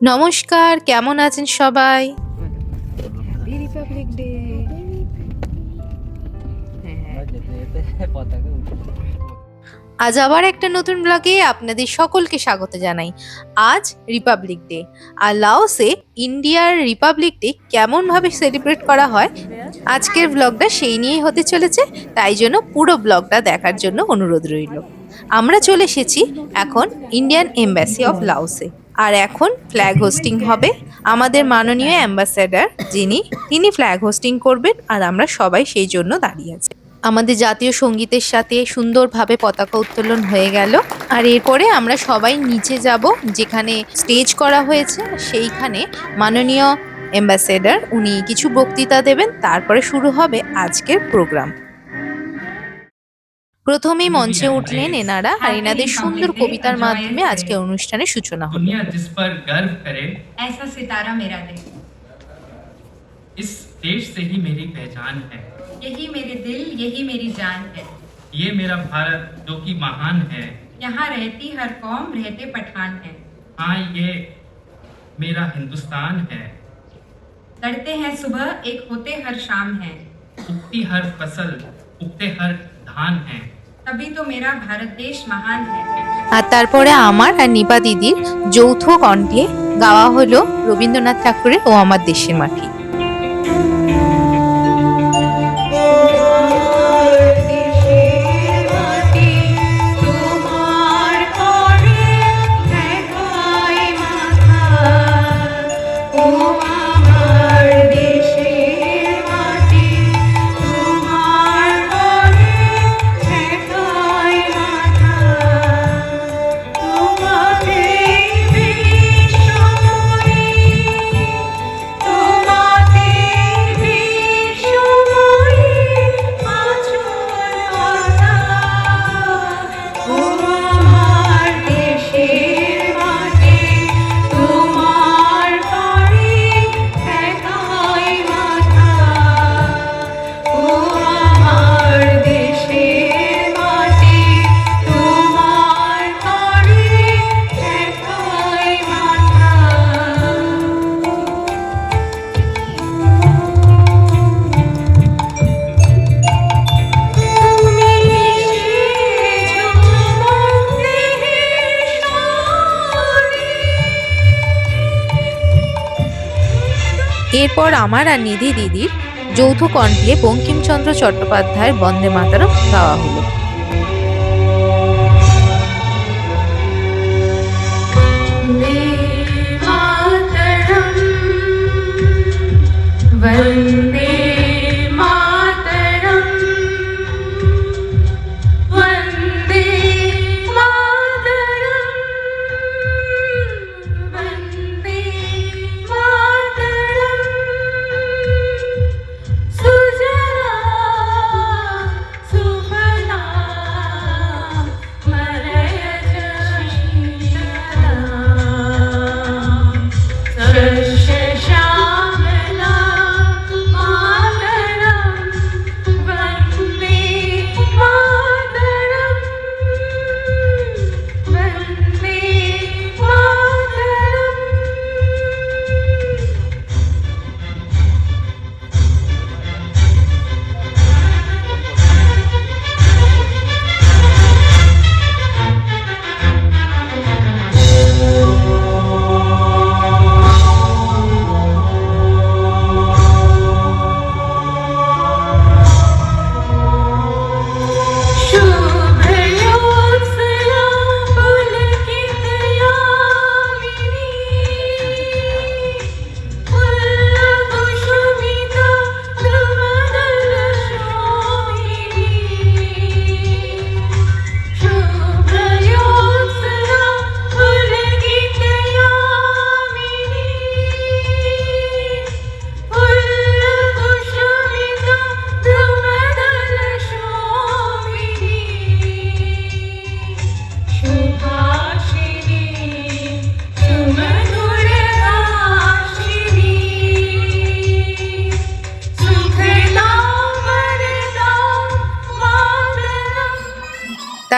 নমস্কার, কেমন আছেন সবাই? রিপাবলিক ডে আজ আবার একটা নতুন ব্লগে আপনাদের সকলকে স্বাগত জানাই। আজ রিপাবলিক ডে, আর লাওসে ইন্ডিয়ার রিপাবলিক ডে কেমনভাবে সেলিব্রেট করা হয়, আজকের ব্লগটা সেই নিয়েই হতে চলেছে, তাই জন্য পুরো ব্লগটা দেখার জন্য অনুরোধ রইল। আমরা চলে এসেছি এখন ইন্ডিয়ান এম্বাসি অফ লাওসে। আর এখন ফ্ল্যাগ হোস্টিং হবে। আমাদের মাননীয় অ্যাম্বাসেডার যিনি, তিনি ফ্ল্যাগ হোস্টিং করবেন আর আমরা সবাই সেই জন্য দাঁড়িয়ে আছি। আমাদের জাতীয় সঙ্গীতের সাথে সুন্দরভাবে পতাকা উত্তোলন হয়ে গেল। আর এরপরে আমরা সবাই নিচে যাব, যেখানে স্টেজ করা হয়েছে। সেইখানে মাননীয় অ্যাম্বাসেডার উনি কিছু বক্তৃতা দেবেন। তারপরে শুরু হবে আজকের প্রোগ্রাম প্রথমেই মঞ্চে উঠলেন এনারা আর এনাদের সুন্দর কবিতার মাধ্যমে আজকে অনুষ্ঠানের সূচনা হলো दुनिया जिस पर गर्व करे ऐसा सितारा मेरा दिल इस देश से ही मेरी पहचान है यही मेरे दिल यही मेरी जान है ये मेरा भारत जो कि महान है यहाँ रहती हर कौम रहते पठान है हाँ ये मेरा हिंदुस्तान है लड़ते हैं सुबह एक होते हर शाम है उगती हर फसल उगते हर धान है আর তারপরে আমার আর নিপা দিদির যৌথ কণ্ঠে গাওয়া হলো রবীন্দ্রনাথ ঠাকুরের ও আমার দেশের মাটি। এরপর আমার আর নিধি দিদির যৌথ কণ্ঠে বঙ্কিমচন্দ্র চট্টোপাধ্যায়ের বন্দে মাতারম গাওয়া হলো।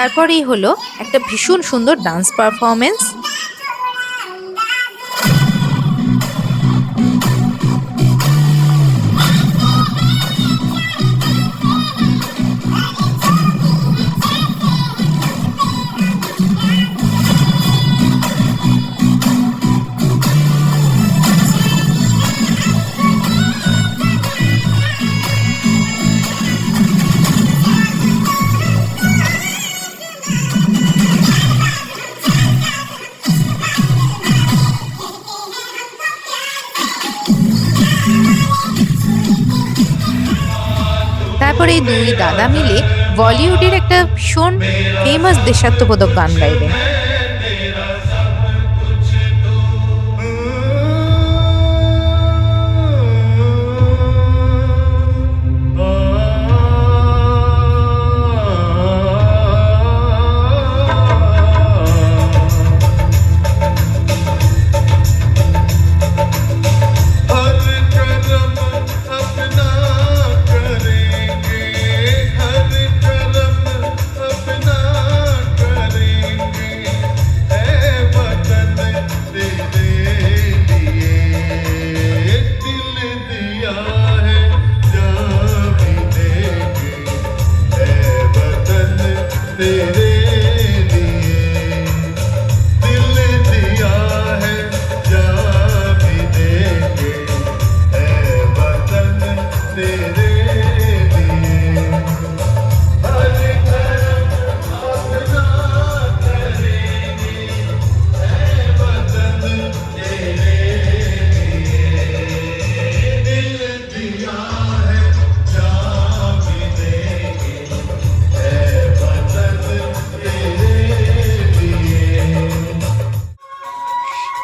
তারপরেই হলো একটা ভীষণ সুন্দর ডান্স পারফরমেন্স দাদা মিলে বলিউডের একটা ভীষণ ফেমাস দেশাত্মবোধক গান গাইলেন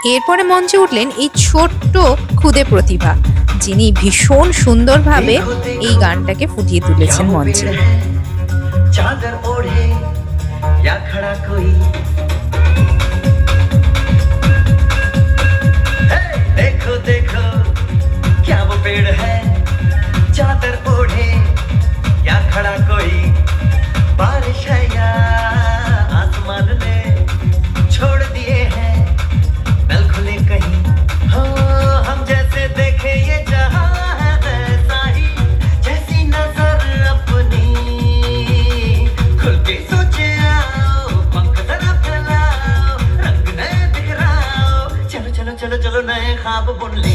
এরপরে মঞ্চে উঠলেন এই ছোট্ট খুদে প্রতিভা যিনি ভীষণ সুন্দরভাবে এই গানটাকে ফুটিয়ে তুলেছেন মঞ্চে चादर ओढ़े या खड़ा कोई খাব বললে।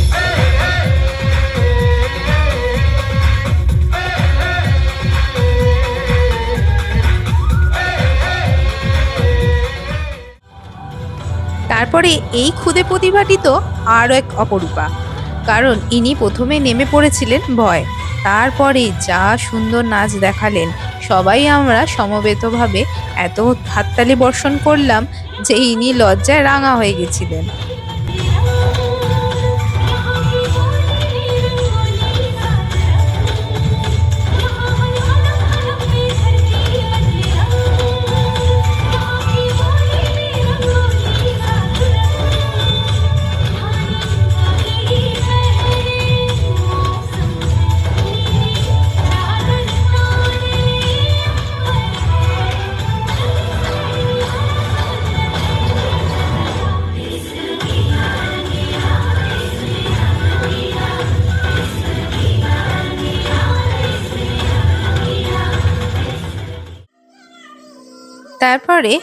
তারপরে এই ক্ষুদে প্রতিভাটি তো আরও এক অপরূপা। কারণ ইনি প্রথমে নেমে পড়েছিলেন ভয়। তারপরে যা সুন্দর নাচ দেখালেন, সবাই আমরা সমবেতভাবে এত হাততালি বর্ষণ করলাম যে ইনি লজ্জায় রাঙা হয়ে গেছিলেন। তারপরে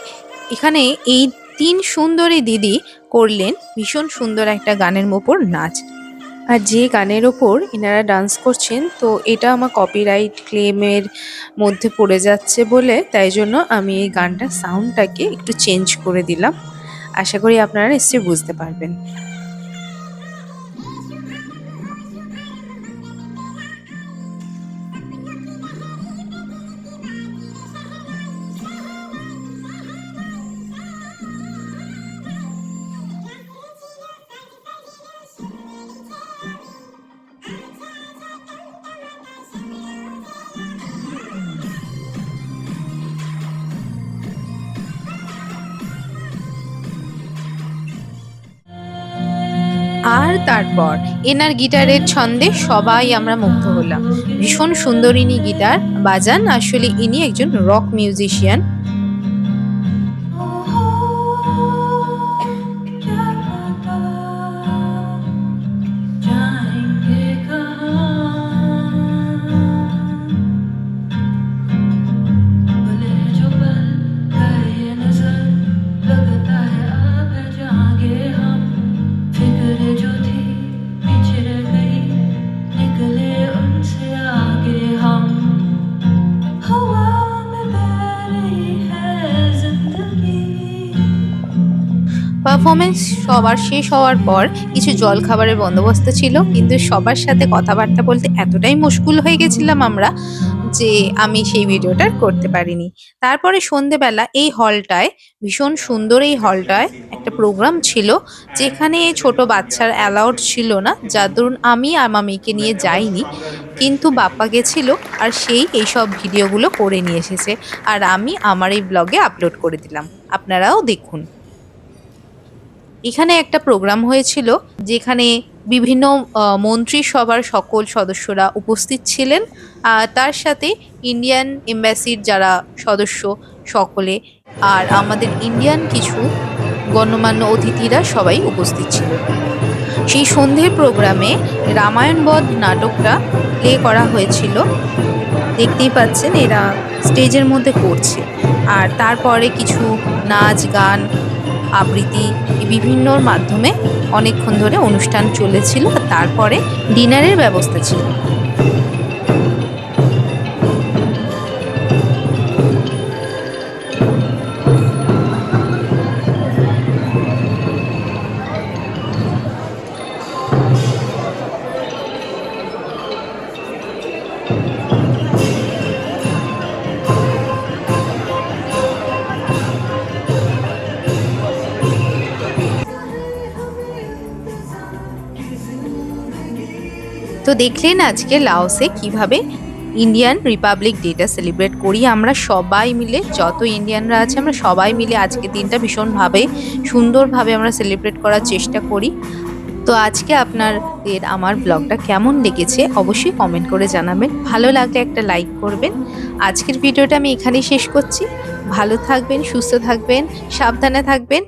এখানে এই তিন সুন্দরী দিদি করলেন ভীষণ সুন্দর একটা গানের ওপর নাচ। আর যে গানের ওপর এনারা ডান্স করছেন, তো এটা আমার কপিরাইট ক্লেমের মধ্যে পড়ে যাচ্ছে বলে, তাই জন্য আমি এই গানটার সাউন্ডটাকে একটু চেঞ্জ করে দিলাম। আশা করি আপনারা নিশ্চয়ই বুঝতে পারবেন। আর তারপর এনার গিটারের ছন্দে সবাই আমরা মুগ্ধ হলাম। ভীষণ সুন্দরিনী গিটার বাজান, আসলে ইনি একজন রক মিউজিশিয়ান পারফরমেন্স সবার শেষ হওয়ার পর কিছু জল খাবারের বন্দোবস্ত ছিল, কিন্তু সবার সাথে কথাবার্তা বলতে এতটাই মুশকুল হয়ে গেছিলাম আমরা যে আমি সেই ভিডিওটা করতে পারিনি। তারপরে সন্ধেবেলা এই হলটায়, ভীষণ সুন্দর এই হলটায় একটা প্রোগ্রাম ছিল, যেখানে ছোট বাচ্চার অ্যালাউড ছিল না, যার দরুন আমি আর মামিকে নিয়ে যাইনি, কিন্তু বাপ্পা গেছিল আর সেই এইসব ভিডিওগুলো করে নিয়ে এসেছে। আর আমি আমার এই ব্লগে আপলোড করে দিলাম। আপনারাও দেখুন। এখানে একটা প্রোগ্রাম হয়েছিল যেখানে বিভিন্ন মন্ত্রিসভার সকল সদস্যরা উপস্থিত ছিলেন। আর তার সাথে ইন্ডিয়ান এম্বাসির যারা সদস্য সকলে আর আমাদের ইন্ডিয়ান কিছু গণ্যমান্য অতিথিরা সবাই উপস্থিত ছিল। সেই সন্ধ্যের প্রোগ্রামে রামায়ণবধ নাটকটা প্লে করা হয়েছিল। দেখতেই পাচ্ছেন এরা স্টেজের মধ্যে করছে। আর তারপরে কিছু নাচ, গান আবৃত্তি বিভিন্ন বিভিন্নর মাধ্যমে অনেকক্ষণ ধরে অনুষ্ঠান চলেছিল তারপরে ডিনারের ব্যবস্থা ছিল। তো দেখলেন আজকে লাওসে কীভাবে ইন্ডিয়ান রিপাবলিক ডেটা সেলিব্রেট করি। আমরা সবাই মিলে, যত ইন্ডিয়ানরা আছে, আমরা সবাই মিলে আজকে দিনটা ভীষণভাবে সুন্দরভাবে আমরা সেলিব্রেট করার চেষ্টা করি। তো আজকে আপনাদের আমার ব্লগটা কেমন লেগেছে অবশ্যই কমেন্ট করে জানাবেন। ভালো লাগলে একটা লাইক করবেন। আজকের ভিডিওটা আমি এখানেই শেষ করছি। ভালো থাকবেন, সুস্থ থাকবেন, সাবধানে থাকবেন।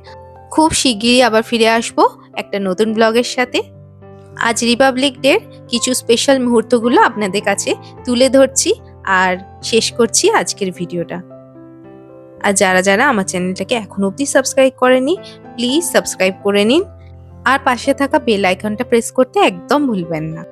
খুব শিগগিরই আবার ফিরে আসব একটা নতুন ব্লগের সাথে। আজ রিপাবলিক ডের কিছু স্পেশাল মুহূর্তগুলো আপনাদের কাছে তুলে ধরছি আর শেষ করছি আজকের ভিডিওটা। আর যারা যারা আমার চ্যানেলটাকে এখনও অবধি সাবস্ক্রাইব করেনি প্লিজ সাবস্ক্রাইব করে নিন। আর পাশে থাকা বেল আইকনটা প্রেস করতে একদম ভুলবেন না।